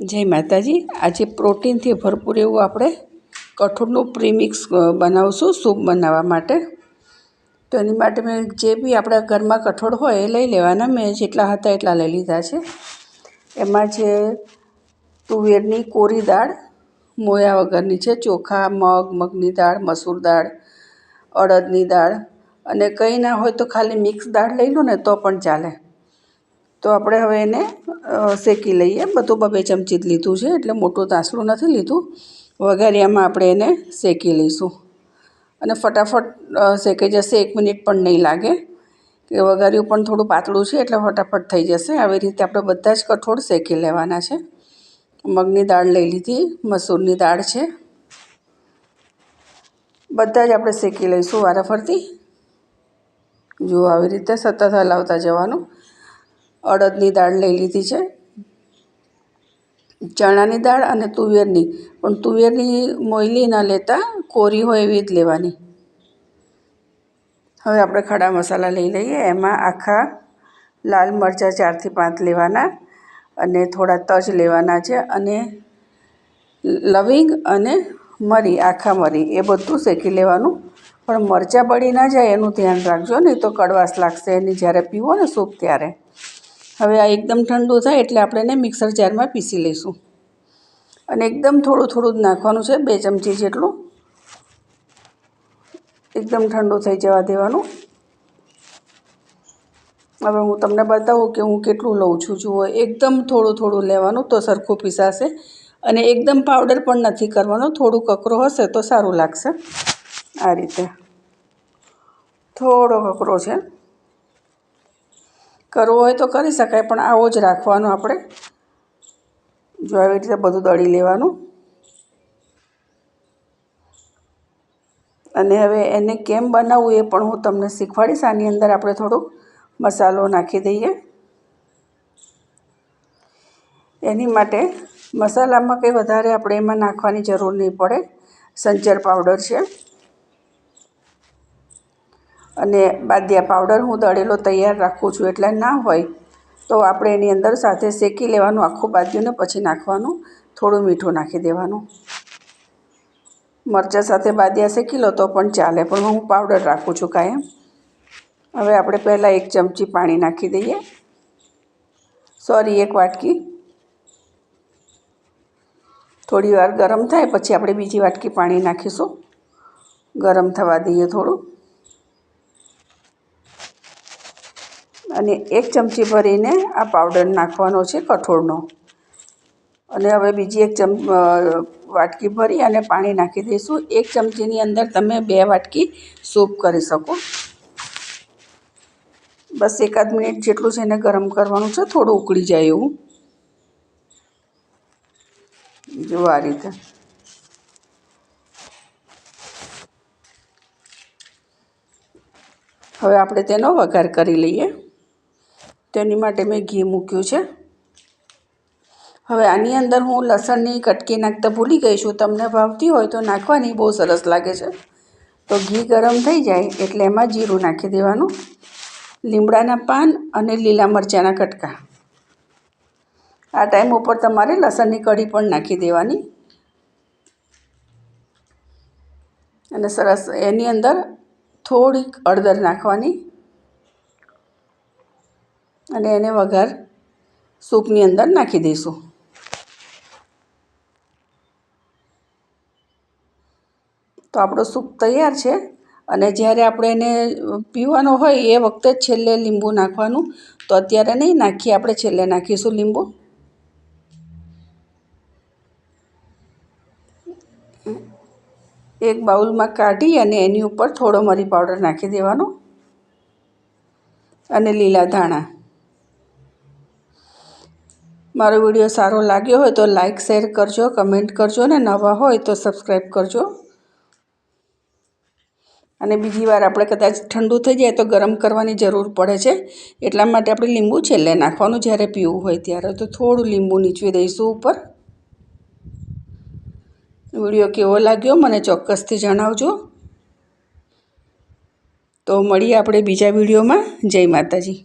જય માતાજી. આજે પ્રોટીનથી ભરપૂર એવું આપણે કઠોળનું પ્રીમિક્સ બનાવશું સૂપ બનાવવા માટે. તો એની માટે મેં જે બી આપણા ઘરમાં કઠોળ હોય એ લઈ લેવાના. મેં જેટલા હતા એટલા લઈ લીધા છે. એમાં છે તુવેરની કોરી દાળ, મોયા વગરની છે, ચોખા, મગ, મગની દાળ, મસૂર દાળ, અડદની દાળ અને કંઈ ના હોય તો ખાલી મિક્સ દાળ લઈ લો ને તો પણ ચાલે. તો આપણે હવે એને શેકી લઈએ. બધું બબે ચમચી જ લીધું છે, એટલે મોટું તાસલું નથી લીધું. વઘારિયામાં આપણે એને શેકી લઈશું. અને ફટાફટ શેકાઈ જશે, એક મિનિટ પણ નહીં લાગે. કે વઘાર્યું પણ થોડું પાતળું છે, એટલે ફટાફટ થઈ જશે. આવી રીતે આપણે બધા જ કઠોળ શેકી લેવાના છે. મગની દાળ લઈ લીધી, મસૂરની દાળ છે. બધા જ આપણે શેકી લઈશું વારાફરતી. જો આવી રીતે સતત હલાવતા જવાનું. અડદની દાળ લઈ લીધી છે, ચણાની દાળ અને તુવેરની. પણ તુવેરની મોયલી ન લેતા કોરી હોય એવી જ લેવાની. હવે આપણે ખડા મસાલા લઈ લઈએ. એમાં આખા લાલ મરચાં ચારથી પાંચ લેવાના અને થોડા તજ લેવાના છે અને લવિંગ અને મરી, આખા મરી. એ બધું શેકી લેવાનું. પણ મરચાં બળી ના જાય એનું ધ્યાન રાખજો, નહીં તો કડવાશ લાગશે. એની જ્યારે પીવો ને સૂપ ત્યારે. હવે આ એકદમ ઠંડુ થાય એટલે આપણે એને મિક્સર જારમાં પીસી લઈશું. અને એકદમ થોડું થોડું જ નાખવાનું છે, બે ચમચી જેટલું. એકદમ ઠંડુ થઈ જવા દેવાનું. હવે હું તમને બતાવું કે હું કેટલું લઉં છું. જુઓ, એકદમ થોડું થોડું લેવાનું તો સરખું પીસાશે. અને એકદમ પાવડર પણ નથી કરવાનો, થોડું કકરો હશે તો સારું લાગશે. આ રીતે. થોડો કકરો છે. કરવો હોય તો કરી શકાય, પણ આવો જ રાખવાનો આપણે. જો આવી રીતે બધું દળી લેવાનું. અને હવે એને કેમ બનાવવું એ પણ હું તમને શીખવાડીશ. આની અંદર આપણે થોડુંક મસાલો નાખી દઈએ. એની માટે મસાલામાં કંઈ વધારે આપણે એમાં નાખવાની જરૂર નહીં પડે. સંચર પાવડર છે. અને બાદિયા પાવડર હું દળેલો તૈયાર રાખું છું, એટલે ના હોય તો આપણે એની અંદર સાથે શેકી લેવાનું, આખું બાજુને પછી નાખવાનું, થોડું મીઠું નાખી દેવાનું. મરચાં સાથે બાદિયા શેકી લો તો પણ ચાલે, પણ હું પાવડર રાખું છું કાયમ. હવે આપણે પહેલાં એક ચમચી પાણી નાખી દઈએ. સોરી, એક વાટકી. થોડી વાર ગરમ થાય, પછી આપણે બીજી વાટકી પાણી નાખીશું. ગરમ થવા દઈએ થોડું. અને એક ચમચી ભરીને આ પાવડર નાખવાનો છે કઠોળનો. અને હવે બીજી એક ચમ વાટકી ભરી અને પાણી નાખી દઈશું. એક ચમચીની અંદર તમે બે વાટકી સૂપ કરી શકો. બસ એકાદ મિનિટ જેટલું છે એને ગરમ કરવાનું છે. થોડું ઉકળી જાય એવું. જો આ રીતે. હવે આપણે તેનો વઘાર કરી લઈએ. તેની માટે મેં ઘી મૂક્યું છે. હવે આની અંદર હું લસણની કટકી નાખતા ભૂલી ગઈ છું. તમને ભાવતી હોય તો નાખવાની બહુ સરસ લાગે છે. તો ઘી ગરમ થઈ જાય એટલે એમાં જીરું નાખી દેવાનું, લીમડાના પાન અને લીલા મરચાંના કટકા. આ ટાઈમ ઉપર તમારે લસણની કઢી પણ નાખી દેવાની. અને સરસ એની અંદર થોડીક હળદર નાખવાની. અને એને વઘાર સૂપની અંદર નાખી દઈશું. તો આપણો સૂપ તૈયાર છે અને જ્યારે આપણે એને પીવાનો હોય એ વખતે જ છેલ્લે લીંબુ નાખવાનું. તો અત્યારે નહીં નાખીએ, આપણે છેલ્લે નાખીશું લીંબુ. એક બાઉલમાં કાઢી અને એની ઉપર થોડો મરી પાવડર નાખી દેવાનો. અને લીલા ધાણા. મારો વીડિયો સારો લાગ્યો હોય તો લાઇક શેર કરજો, કમેન્ટ કરજો ને નવા હોય તો સબસ્ક્રાઈબ કરજો. અને બીજી વાર આપણે કદાચ ઠંડુ થઈ જાય તો ગરમ કરવાની જરૂર પડે છે. એટલા માટે આપણે લીંબુ છેલ્લે નાખવાનું જ્યારે પીવું હોય ત્યારે. તો થોડું લીંબુ નીચવી દઈશું ઉપર. વીડિયો કેવો લાગ્યો મને ચોક્કસથી જણાવજો. તો મળીએ આપણે બીજા વિડીયોમાં. જય માતાજી.